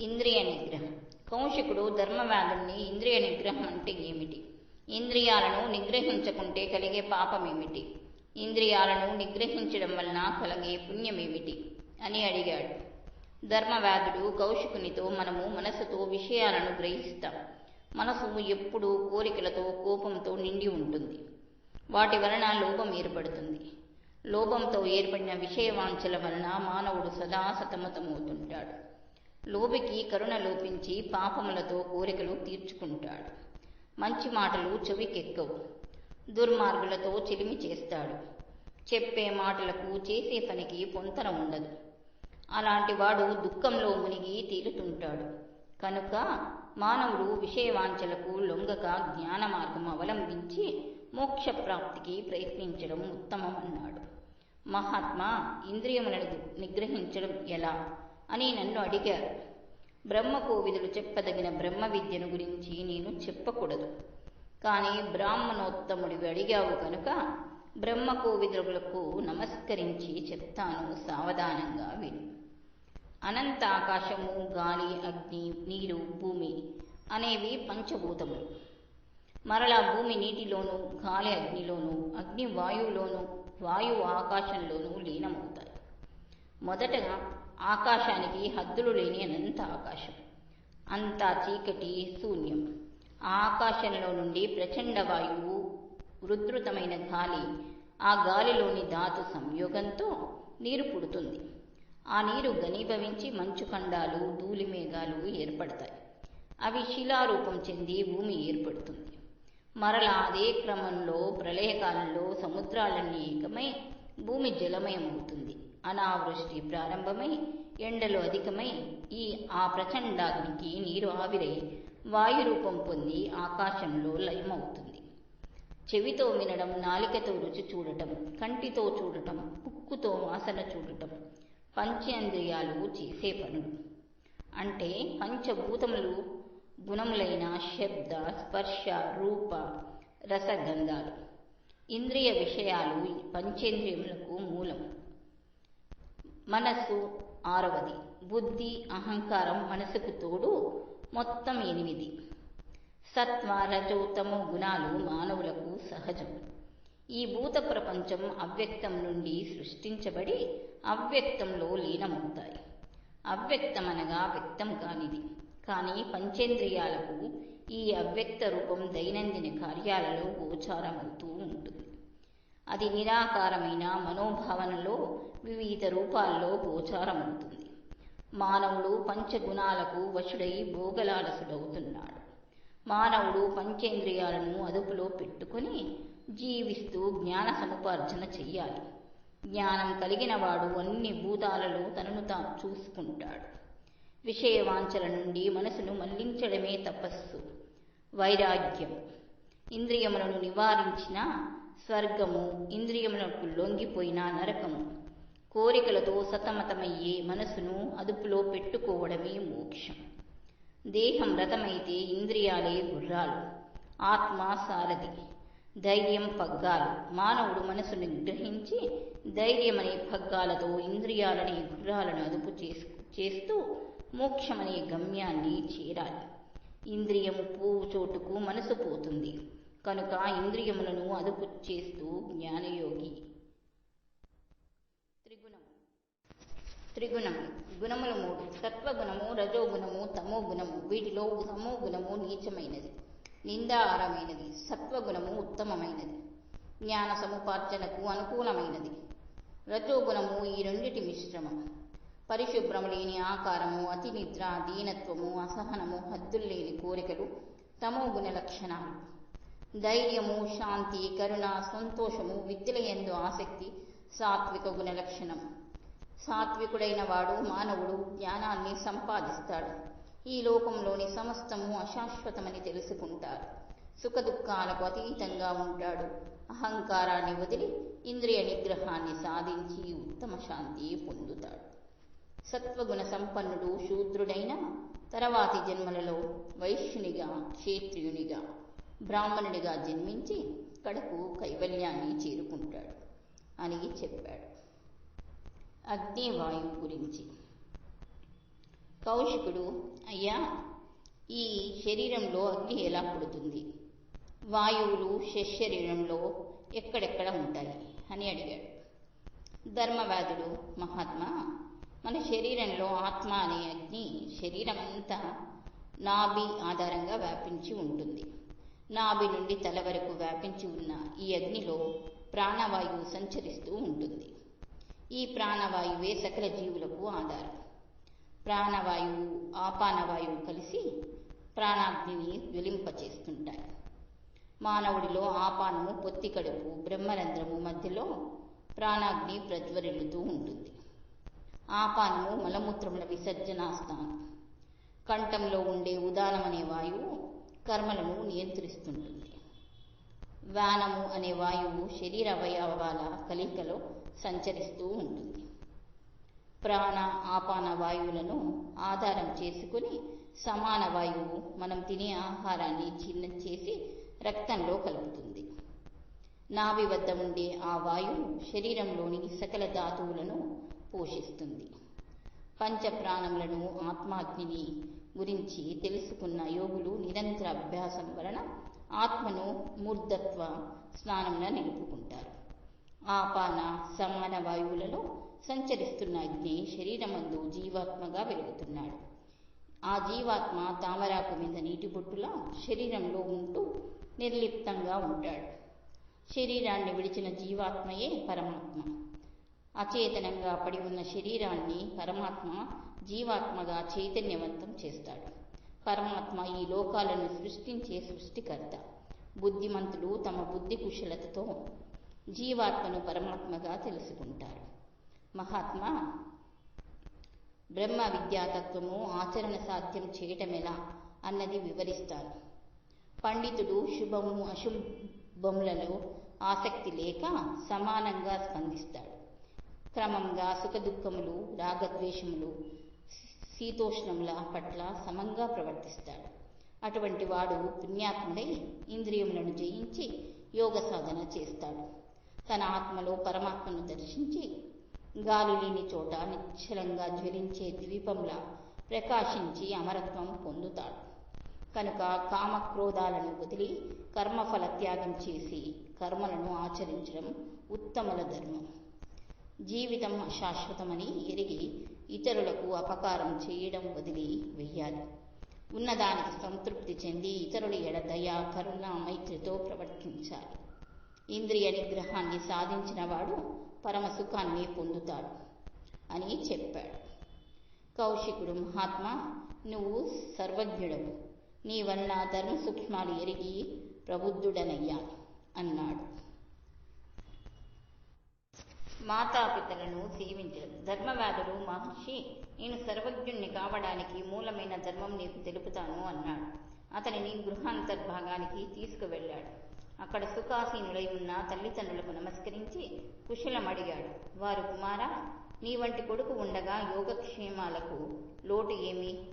ఇంద్రియ నిగ్రహం. కౌశికుడు ధర్మవ్యాధుల్ని ఇంద్రియ నిగ్రహం అంటే ఏమిటి? ఇంద్రియాలను నిగ్రహించకుంటే కలిగే పాపమేమిటి? ఇంద్రియాలను నిగ్రహించడం వలన కలిగే పుణ్యమేమిటి? అని అడిగాడు. ధర్మవ్యాధుడు కౌశికునితో మనము మనసుతో విషయాలను గ్రహిస్తాం. మనసు ఎప్పుడూ కోరికలతో కోపంతో నిండి ఉంటుంది. వాటి వలన లోపం ఏర్పడుతుంది. లోపంతో ఏర్పడిన విషయవాంఛల వలన మానవుడు సదా సతమతమవుతుంటాడు. లోబికి కరుణ లోపించి పాపములతో కోరికలు తీర్చుకుంటాడు. మంచి మాటలు చెవికెక్కవు. దుర్మార్గులతో చిలిమి చేస్తాడు. చెప్పే మాటలకు చేసే పనికి పొంతన ఉండదు. అలాంటి వాడు దుఃఖంలో మునిగి తేలుతుంటాడు కనుక మానవుడు విషయవాంఛలకు లొంగక జ్ఞాన మార్గం అవలంబించి మోక్ష ప్రాప్తికి ప్రయత్నించడం ఉత్తమం అన్నాడు మహాత్మా ఇంద్రియములను నిగ్రహించడం ఎలా? అని నన్ను అడిగారు. బ్రహ్మకోవిదులు చెప్పదగిన బ్రహ్మ విద్యను గురించి నేను చెప్పకూడదు. కానీ బ్రాహ్మణోత్తముడివి అడిగావు కనుక బ్రహ్మకోవిదులకు నమస్కరించి చెప్తాను సావధానంగా విను. అనంత ఆకాశము గాలి అగ్ని నీరు భూమి అనేవి పంచభూతములు. మరలా భూమి నీటిలోనూ గాలి అగ్నిలోనూ అగ్ని వాయువులోను వాయువు ఆకాశంలోనూ లీనమవుతాయి. మొదటగా ఆకాశానికి హద్దులు లేని అనంత ఆకాశం. అంతా చీకటి శూన్యం. ఆ ఆకాశంలో నుండి ప్రచండ వాయువు ఉధృతమైన గాలి ఆ గాలిలోని ధాతు సంయోగంతో నీరు పుడుతుంది. ఆ నీరు ఘనీభవించి మంచుఖండాలు ధూళిమేఘాలు ఏర్పడతాయి. అవి శిలారూపం చెంది భూమి ఏర్పడుతుంది. మరలా అదే క్రమంలో ప్రళయకాలంలో సముద్రాలన్నీ ఏకమై భూమి జలమయమవుతుంది. అనావృష్టి ప్రారంభమై ఎండలు అధికమై ఈ ఆ ప్రచండాగ్నికి నీరు ఆవిరై వాయురూపం పొంది ఆకాశంలో లయమవుతుంది. చెవితో వినడం నాలికతో రుచి చూడటం కంటితో చూడటం ఉక్కుతో వాసన చూడటం పంచేంద్రియాలు చేసే పనులు. అంటే పంచభూతములు గుణములైన శబ్ద స్పర్శ రూప రసగంధాలు. ఇంద్రియ విషయాలు పంచేంద్రియములకు మూలం. మనస్సు ఆరవది. బుద్ధి అహంకారం మనసుకు తోడు మొత్తం ఎనిమిది. సత్వ రజోతమో గుణాలు మానవులకు సహజం. ఈ భూత ప్రపంచం అవ్యక్తం నుండి సృష్టించబడి అవ్యక్తంలో లీనమవుతాయి. అవ్యక్తం అనగా వ్యక్తం కానిది. కానీ పంచేంద్రియాలకు ఈ అవ్యక్త రూపం దైనందిన కార్యాలలో గోచారమవుతూ ఉంటుంది. అది నిరాకారమైన మనోభావనలో వివిధ రూపాల్లో గోచారమవుతుంది. మానవుడు పంచగుణాలకు వశుడై భోగలాలసుడవుతున్నాడు. మానవుడు పంచేంద్రియాలను అదుపులో పెట్టుకుని జీవిస్తూ జ్ఞాన సముపార్జన చెయ్యాలి. జ్ఞానం కలిగిన వాడు అన్ని భూతాలలో తనను తాను చూసుకుంటాడు. విషయవాంఛల నుండి మనసును మళ్ళించడమే తపస్సు. వైరాగ్యం. ఇంద్రియములను నివారించిన స్వర్గము ఇంద్రియములకు లొంగిపోయిన నరకము. కోరికలతో సతమతమయ్యే మనసును అదుపులో పెట్టుకోవడమే మోక్షం. దేహం రథమైతే ఇంద్రియాలే గుర్రాలు. ఆత్మ సారథి. ధైర్యం పగ్గాలు. మానవుడు మనసును గ్రహించి ధైర్యమనే పగ్గాలతో ఇంద్రియాలనే గుర్రాలను అదుపు చేస్తూ మోక్షమనే గమ్యాన్ని చేరాలి. ఇంద్రియము పోవు చోటుకు మనసు పోతుంది. కనుక ఇంద్రియములను అదుపు చేస్తూ జ్ఞానయోగి. త్రిగుణం. త్రిగుణం. గుణముల మూడు. సత్వగుణము రజోగుణము తమో గుణము వీటిలో తమో గుణము నీచమైనది. నిందాహారమైనది సత్వగుణము ఉత్తమమైనది. జ్ఞాన సముపార్జనకు అనుకూలమైనది. రజోగుణము ఈ రెండిటి మిశ్రమం. పరిశుభ్రము లేని ఆకారము అతి నిద్ర దీనత్వము అసహనము హద్దుల్లేని కోరికలు తమో గుణ లక్షణాలు. ధైర్యము శాంతి కరుణ సంతోషము విద్యలయందు ఆసక్తి సాత్విక గుణ లక్షణం సాత్వికుడైన వాడు మానవుడు జ్ఞానాన్ని సంపాదిస్తాడు. ఈ లోకంలోని సమస్తము అశాశ్వతమని తెలుసుకుంటాడు. సుఖదుఖాలకు అతీతంగా ఉంటాడు. అహంకారాన్ని వదిలి ఇంద్రియ నిగ్రహాన్ని సాధించి ఉత్తమ శాంతి పొందుతాడు. సత్వగుణ సంపన్నుడు శూద్రుడైన తర్వాతి జన్మలలో వైశ్యునిగా క్షేత్రియునిగా బ్రాహ్మణుడిగా జన్మించి కడకు కైవల్యాన్ని చేరుకుంటాడు అని చెప్పాడు. అగ్నివాయువు గురించి. కౌశికుడు అయ్యా ఈ శరీరంలో అగ్ని ఎలా పుడుతుంది? వాయువులు శరీరంలో ఎక్కడెక్కడ ఉంటాయి? అని అడిగాడు. ధర్మవాదుడు మహాత్మా మన శరీరంలో ఆత్మ అనే అగ్ని శరీరమంతా నాభి ఆధారంగా వ్యాపించి ఉంటుంది. నాభి నుండి తల వరకు వ్యాపించి ఉన్న ఈ అగ్నిలో ప్రాణవాయువు సంచరిస్తూ ఉంటుంది. ఈ ప్రాణవాయువే సకల జీవులకు ఆధారం. ప్రాణవాయువు ఆపానవాయువు కలిసి ప్రాణాగ్నిని జ్వలింపచేస్తుంటాయి. మానవుడిలో ఆపానము పొత్తి కడుపు బ్రహ్మరంధ్రము మధ్యలో ప్రాణాగ్ని ప్రజ్వరిల్లుతూ ఉంటుంది. ఆపానము మలమూత్రముల విసర్జనా స్థానం. కంఠంలో ఉండే ఉదానమనే వాయువు కర్మలను నియంత్రిస్తుంటుంది. వ్యానము అనే వాయువు శరీర అవయవాల కలికలో సంచరిస్తూ ఉంటుంది. ప్రాణ ఆపాన వాయువులను ఆధారం చేసుకుని సమాన వాయువు మనం తినే ఆహారాన్ని జీర్ణం చేసి రక్తంలో కలుపుతుంది. నాభి వద్ద ఉండే ఆ వాయువు శరీరంలోని సకల ధాతువులను పోషిస్తుంది. పంచ ప్రాణములను ఆత్మాగ్నిని గురించి తెలుసుకున్న యోగులు నిరంతర అభ్యాసం వలన ఆత్మను మూర్ధత్వ స్నానంలో నిలుపుకుంటారు. ఆపాన సమాన వాయువులలో సంచరిస్తున్న అగ్ని శరీరమందు జీవాత్మగా వెలుగుతున్నాడు. ఆ జీవాత్మ తామరాకు మీద నీటి బొట్టులా శరీరంలో ఉంటూ నిర్లిప్తంగా ఉంటాడు. శరీరాన్ని విడిచిన జీవాత్మయే పరమాత్మ. అచేతనంగా పడి ఉన్న శరీరాన్ని పరమాత్మ జీవాత్మగా చైతన్యవంతం చేస్తాడు. పరమాత్మ ఈ లోకాలను సృష్టించే సృష్టికర్త. బుద్ధిమంతులు తమ బుద్ధి కుశలతతో జీవాత్మను పరమాత్మగా తెలుసుకుంటారు. మహాత్మా బ్రహ్మ విద్యాతత్వము ఆచరణ సాధ్యం చేయటమెలా అన్నది వివరిస్తాను. పండితుడు శుభము అశుభములలో ఆసక్తి లేక సమానంగా స్పందిస్తాడు. క్రమంగా సుఖదుఖములు రాగద్వేషములు శీతోష్ణముల పట్ల సమంగా ప్రవర్తిస్తాడు. అటువంటి వాడు పుణ్యాత్ముడై ఇంద్రియములను జయించి యోగ సాధన చేస్తాడు. తన ఆత్మలో పరమాత్మను దర్శించి గాలి లేని చోట నిశ్చలంగా జ్వలించే ద్వీపంలా ప్రకాశించి అమరత్వం పొందుతాడు. కనుక కామక్రోధాలను వదిలి కర్మఫల త్యాగం చేసి కర్మలను ఆచరించడం ఉత్తముల ధర్మం. జీవితం అశాశ్వతమని ఎరిగి ఇతరులకు అపకారం చేయడం వదిలి వెయ్యాలి ఉన్నదానికి సంతృప్తి చెంది ఇతరుల ఎడ దయ కరుణ మైత్రితో ప్రవర్తించాలి. ఇంద్రియ నిగ్రహాన్ని సాధించిన వాడు పొందుతాడు అని చెప్పాడు. కౌశికుడు మహాత్మా నువ్వు సర్వజ్ఞుడవు. నీ వల్ల ధర్మ సూక్ష్మాలు ఎరిగి ప్రబుద్ధుడనయ్యా అన్నాడు. మాతాపితలను సేవించడం ధర్మవ్యాధుడు మహర్షి నేను సర్వజ్ఞుణ్ణి కావడానికి మూలమైన ధర్మం నీకు తెలుపుతాను అన్నాడు. అతనిని గృహాంతర్భాగానికి తీసుకువెళ్ళాడు. అక్కడ సుఖాసీనుడై ఉన్న తల్లిదండ్రులకు నమస్కరించి కుశలం అడిగాడు వారు కుమారా నీ వంటి కొడుకు ఉండగా యోగక్షేమాలకు లోటు ఏమి?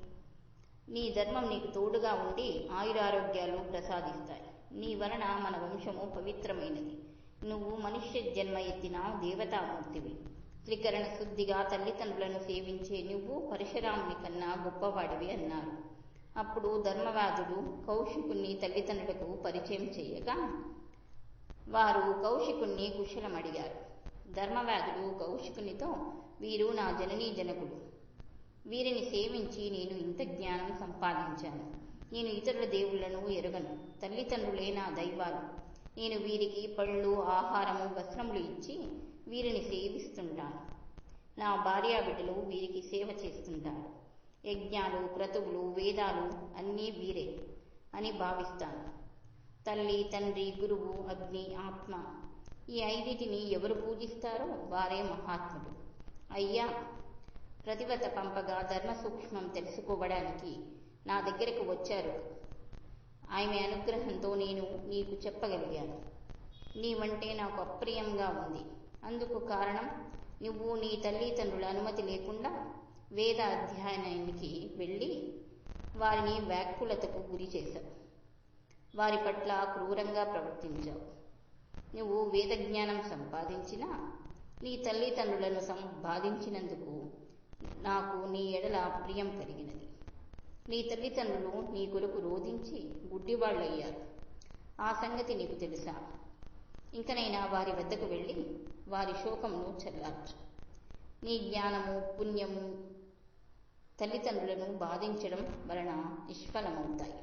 నీ ధర్మం నీకు తోడుగా ఉండి ఆయురారోగ్యాలు ప్రసాదిస్తాయి. నీ వలన మన వంశము పవిత్రమైనది. నువ్వు మనుష్య జన్మ ఎత్తిన దేవతామూర్తివి. త్రికరణ శుద్ధిగా తల్లిదండ్రులను సేవించే నువ్వు పరశురాముని కన్నా గొప్పవాడివి అన్నారు. అప్పుడు ధర్మవాదుడు కౌశికుణ్ణి తల్లిదండ్రులకు పరిచయం చేయగా వారు కౌశికుణ్ణి కుశలం అడిగారు ధర్మవాదుడు కౌశికునితో వీరు నా జననీ జనకుడు. వీరిని సేవించి నేను ఇంత జ్ఞానం సంపాదించాను. నేను ఇతరుల దేవుళ్ళను ఎరగను. తల్లిదండ్రులే నా దైవాలు. నేను వీరికి పళ్ళు ఆహారము వస్త్రములు ఇచ్చి వీరిని సేవిస్తుంటాను. నా భార్యాబిడ్డలు వీరికి సేవ చేస్తుంటారు. యజ్ఞాలు క్రతువులు వేదాలు అన్నీ వీరే అని భావిస్తాను. తల్లి తండ్రి గురువు అగ్ని ఆత్మ ఈ ఐదిటిని ఎవరు పూజిస్తారో వారే మహాత్ముడు అయ్యా ప్రతివత పంపగా ధర్మ సూక్ష్మం తెలుసుకోవడానికి నా దగ్గరకు వచ్చారు. ఆమె అనుగ్రహంతో నేను నీకు చెప్పగలిగాను. నీవంటే నాకు అప్రియంగా ఉంది. అందుకు కారణం నువ్వు నీ తల్లిదండ్రుల అనుమతి లేకుండా వేద అధ్యయనానికి వెళ్ళి వారిని వ్యాకులతకు గురి చేశావు. వారి పట్ల క్రూరంగా ప్రవర్తించావు. నువ్వు వేద జ్ఞానం సంపాదించినా నీ తల్లిదండ్రులను సంపాదించినందుకు నాకు నీ ఎడల ప్రియం కలిగినది. నీ తల్లిదండ్రులు నీ కొరకు రోధించి గుడ్డివాళ్ళయ్యారు. ఆ సంగతి నీకు తెలుసా? ఇంకనైనా వారి వద్దకు వెళ్ళి వారి శోకమును చల్లార్చు. నీ జ్ఞానము పుణ్యము తల్లిదండ్రులను బాధించడం వలన నిష్ఫలమవుతాయి.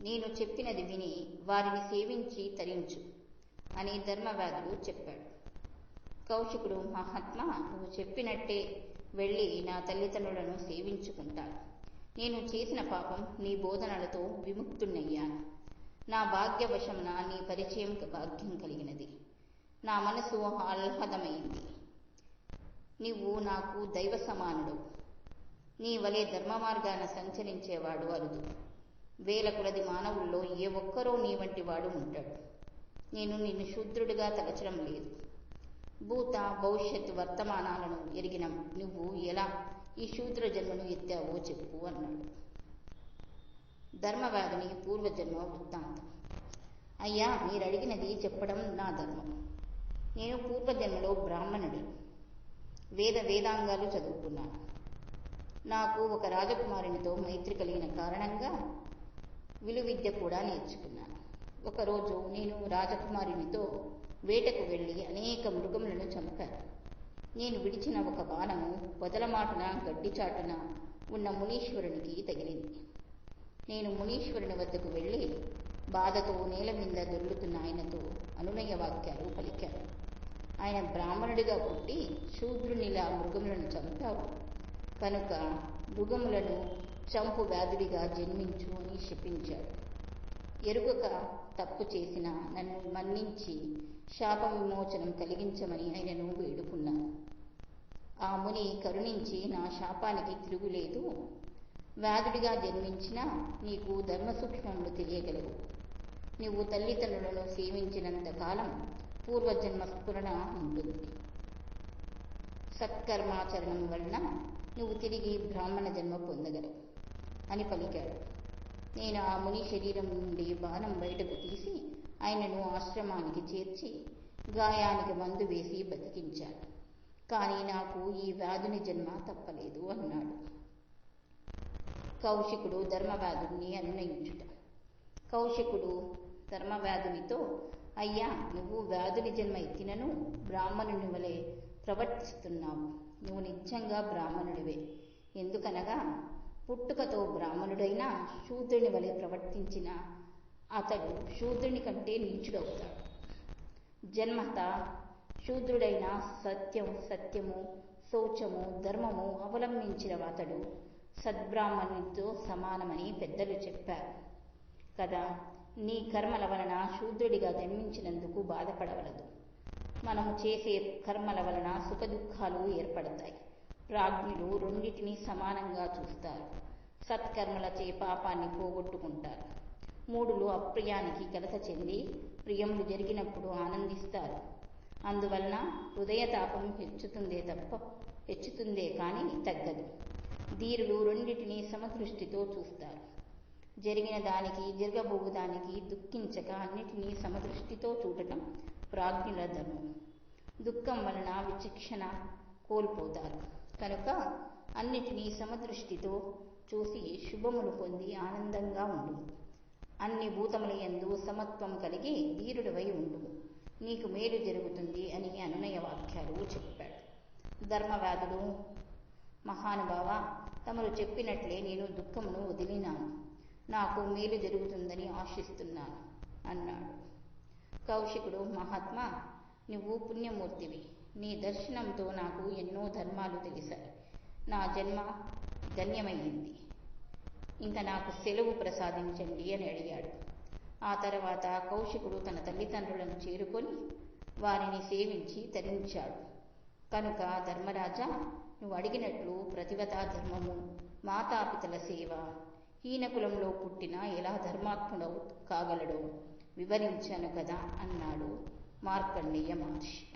నేను చెప్పినది విని వారిని సేవించి తరించు అని ధర్మవాదుడు చెప్పాడు. కౌశికుడు మహాత్మా నువ్వు చెప్పినట్టే వెళ్ళి నా తల్లిదండ్రులను సేవించుకుంటాను నేను చేసిన పాపం నీ బోధనలతో విముక్తున్నయ్యాను నా భాగ్యవశమున నీ పరిచయం భాగ్యం కలిగినది. నా మనసు ఆహ్లాదమైంది. నీవు నాకు దైవ సమానుడు. నీ వలె ధర్మ మార్గాన సంచరించేవాడు అరుదు. వేల కొలది మానవుల్లో ఏ ఒక్కరో నీ వంటి వాడు ఉంటాడు. నేను నిన్ను శూద్రుడిగా తలచడం లేదు. భూత భవిష్యత్తు వర్తమానాలను ఎరిగిన. నువ్వు ఎలా ఈ శూద్ర జన్మను ఎత్తావో చెప్పు అన్నాడు. ధర్మవాదిని పూర్వజన్మ వృత్తాంతం. అయ్యా మీరు అడిగినది చెప్పడం నా ధర్మం. నేను పూర్వజన్మలో బ్రాహ్మణుడి. వేద వేదాంగాలు చదువుకున్నాను. నాకు ఒక రాజకుమారునితో మైత్రి కలిగిన కారణంగా విలువిద్య కూడా నేర్చుకున్నాను. ఒకరోజు నేను రాజకుమారునితో వేటకు వెళ్ళి అనేక మృగములను చంపాను నేను విడిచిన ఒక బాణము పొదలమాటున గడ్డి చాటున ఉన్న మునీశ్వరునికి తగిలింది నేను మునీశ్వరుని వద్దకు వెళ్ళి బాధతో నేల మీద దొర్లుతున్న ఆయనతో అనునయ వాక్యాలు పలికాను. ఆయన బ్రాహ్మణుడిగా పుట్టి శూద్రునిలా మృగములను చంపావు. కనుక మృగములను చంపు వ్యాధుడిగా జన్మించు అని శపించాడు. ఎరుగక తప్పు చేసిన నన్ను మన్నించి శాప విమోచనం కలిగించమని ఆయనను వేడుకున్నాను. ఆ ముని కరుణించి నా శాపానికి తిరుగులేదు. వ్యాధుడిగా జన్మించిన నీకు ధర్మసూక్ష్మములు తెలియగలవు. నువ్వు తల్లిదండ్రులను సేవించినంత కాలం పూర్వజన్మ స్ఫురణ ఉంటుంది. సత్కర్మాచరణం వలన నువ్వు తిరిగి బ్రాహ్మణ జన్మ పొందగలవు అని పలికాడు. నేను ఆ ముని శరీరం నుండి బాణం బయటకు తీసి ఆయనను ఆశ్రమానికి చేర్చి గాయానికి మందు వేసి బతికించాను కానీ నాకు ఈ వ్యాధుని జన్మ తప్పలేదు అన్నాడు. కౌశికుడు ధర్మవ్యాధుని అనునయించుట. కౌశికుడు ధర్మవ్యాధునితో అయ్యా నువ్వు వ్యాధుని జన్మ ఎత్తినను బ్రాహ్మణుని వలె ప్రవర్తిస్తున్నావు. నువ్వు నిజంగా బ్రాహ్మణుడివే. ఎందుకనగా పుట్టుకతో బ్రాహ్మణుడైనా శూద్రుని వలె ప్రవర్తించిన అతడు శూద్రుని కంటే నీచుడవుతాడు జన్మత శూద్రుడైన సత్యం సత్యము శౌచము ధర్మము అవలంబించిన అతడు సద్బ్రాహ్మణునితో సమానమని పెద్దలు చెప్పారు. కదా నీ కర్మల వలన శూద్రుడిగా జన్మించినందుకు బాధపడవలదు. మనము చేసే కర్మల వలన సుఖదుఖాలు ఏర్పడతాయి. ప్రాజ్ఞులు రెండింటినీ సమానంగా చూస్తారు. సత్కర్మలచే పాపాన్ని పోగొట్టుకుంటారు. మూడులు అప్రియానికి కలత చెంది ప్రియములు జరిగినప్పుడు ఆనందిస్తారు. అందువలన హృదయతాపం హెచ్చుతుందే తప్ప హెచ్చుతుందే కానీ తగ్గదు. ధీరులు రెండింటినీ సమదృష్టితో చూస్తారు. జరిగిన దానికి జరగబోవు దానికి దుఃఖించక అన్నిటినీ సమదృష్టితో చూడటం ప్రాజ్ఞుల ధర్మం. దుఃఖం వలన విచక్షణ కోల్పోతారు. కనుక అన్నిటినీ సమదృష్టితో చూసి శుభములు పొంది ఆనందంగా ఉండు. అన్ని భూతముల యందు సమత్వం కలిగి ధీరుడివై ఉండు. నీకు మేలు జరుగుతుంది అని అనునయ వాక్యాలు చెప్పాడు. ధర్మవ్యాధుడు మహానుభావ తమరు చెప్పినట్లే నేను దుఃఖమును వదిలినాను. నాకు మేలు జరుగుతుందని ఆశిస్తున్నాను అన్నాడు. కౌశికుడు మహాత్మా నువ్వు పుణ్యమూర్తివి. నీ దర్శనంతో నాకు ఎన్నో ధర్మాలు తెలిసాయి. నా జన్మ ధన్యమయ్యింది ఇంకా నాకు సెలవు ప్రసాదించండి అని అడిగాడు. ఆ తర్వాత కౌశికుడు తన తల్లిదండ్రులను చేరుకొని వారిని సేవించి తరించాడు. కనుక ధర్మరాజా నువ్వు అడిగినట్లు ప్రతివతా ధర్మము మాతాపితల సేవ హీనకులంలో పుట్టిన ఎలా ధర్మాత్ముడవు కాగలడో వివరించాను కదా అన్నాడు మార్కండేయ మహర్షి.